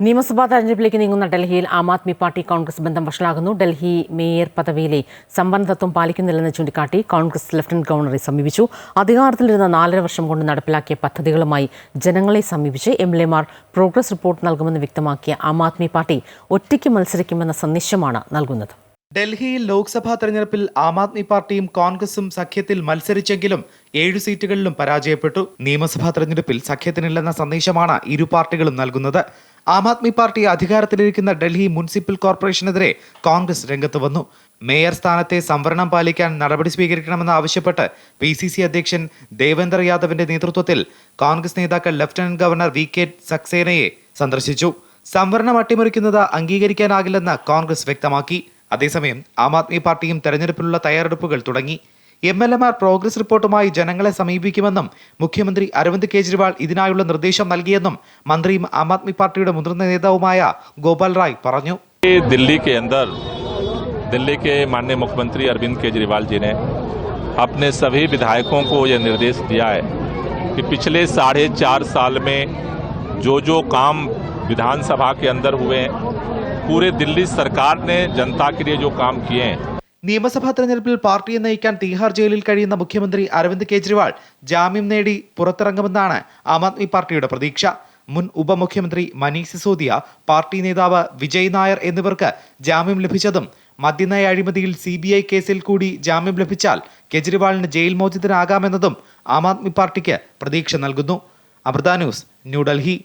നിയമസഭാ തെരഞ്ഞെടുപ്പിലേക്ക് നീങ്ങുന്ന ഡൽഹിയിൽ ആം ആദ്മി പാർട്ടി കോൺഗ്രസ് ബന്ധം വഷളാകുന്നു. ഡൽഹി മേയർ പദവിയിലെ സമ്പന്നത്വം പാലിക്കുന്നില്ലെന്ന് ചൂണ്ടിക്കാട്ടി കോൺഗ്രസ് ലഫ്റ്റനന്റ് ഗവർണറെ സമീപിച്ചു. അധികാരത്തിലിരുന്ന നാലര വർഷം കൊണ്ട് നടപ്പിലാക്കിയ പദ്ധതികളുമായി ജനങ്ങളെ സമീപിച്ച് എം എൽ എമാർ പ്രോഗ്രസ് റിപ്പോർട്ട് നൽകുമെന്ന് വ്യക്തമാക്കിയ ആം ആദ്മി പാർട്ടി ഒറ്റയ്ക്ക് മത്സരിക്കുമെന്ന സന്ദേശമാണ് നൽകുന്നത്. ഡൽഹിയിൽ ലോക്സഭാ തെരഞ്ഞെടുപ്പിൽ ആം ആദ്മി പാർട്ടിയും കോൺഗ്രസും സഖ്യത്തിൽ മത്സരിച്ചെങ്കിലും ഏഴു സീറ്റുകളിലും പരാജയപ്പെട്ടു. നിയമസഭാ തെരഞ്ഞെടുപ്പിൽ സഖ്യത്തിനില്ലെന്ന സന്ദേശമാണ് ഇരു പാർട്ടികളും നൽകുന്നത്. ആം ആദ്മി പാർട്ടി അധികാരത്തിലിരിക്കുന്ന ഡൽഹി മുനിസിപ്പൽ കോർപ്പറേഷനെതിരെ കോൺഗ്രസ് രംഗത്ത് വന്നു. മേയർ സ്ഥാനത്തെ സംവരണം പാലിക്കാൻ നടപടി സ്വീകരിക്കണമെന്ന് ആവശ്യപ്പെട്ട് പി സി സി അധ്യക്ഷൻ ദേവേന്ദർ യാദവിന്റെ നേതൃത്വത്തിൽ കോൺഗ്രസ് നേതാക്കൾ ലഫ്റ്റനന്റ് ഗവർണർ വി കെ സക്സേനയെ സന്ദർശിച്ചു. സംവരണം അട്ടിമറിക്കുന്നത് അംഗീകരിക്കാനാകില്ലെന്ന് കോൺഗ്രസ് വ്യക്തമാക്കി. അതേസമയം ആം ആദ്മി പാർട്ടിയും തെരഞ്ഞെടുപ്പിനുള്ള തയ്യാറെടുപ്പുകൾ തുടങ്ങി. എം എൽ എമാർ പ്രോഗ്രസ് റിപ്പോർട്ടുമായി ജനങ്ങളെ സമീപിക്കുമെന്നും മുഖ്യമന്ത്രി അരവിന്ദ് കെജ്രിവാൾ ഇതിനായുള്ള നിർദ്ദേശം നൽകിയെന്നും മന്ത്രിയും ആം ആദ്മി പാർട്ടിയുടെ മുതിർന്ന നേതാവുമായ ഗോപാൽ റായ് പറഞ്ഞു ये दिल्ली के अंदर दिल्ली के माननीय मुख्यमंत्री अरविंद केजरीवाल जी ने अपने सभी विधायकों को यह निर्देश दिया है कि पिछले साढ़े चार साल में जो जो काम विधानसभा के अंदर हुए हैं पूरे दिल्ली सरकार ने जनता के लिए जो काम किए हैं നിയമസഭാ തെരഞ്ഞെടുപ്പിൽ പാർട്ടിയെ നയിക്കാൻ തീഹാർ ജയിലിൽ കഴിയുന്ന മുഖ്യമന്ത്രി അരവിന്ദ് കെജ്രിവാൾ ജാമ്യം നേടി പുറത്തിറങ്ങുമെന്നാണ് ആം ആദ്മി പാർട്ടിയുടെ പ്രതീക്ഷ. മുൻ ഉപമുഖ്യമന്ത്രി മനീഷ് സിസോദിയ പാർട്ടി നേതാവ് വിജയ് നായർ എന്നിവർക്ക് ജാമ്യം ലഭിച്ചതും മദ്യനയ അഴിമതിയിൽ സി ബി ഐ കേസിൽ കൂടി ജാമ്യം ലഭിച്ചാൽ കെജ്രിവാളിന് ജയിൽ മോചിതനാകാമെന്നതും ആം ആദ്മി പാർട്ടിക്ക് പ്രതീക്ഷ നൽകുന്നു. അമൃത ന്യൂസ് ന്യൂഡൽഹി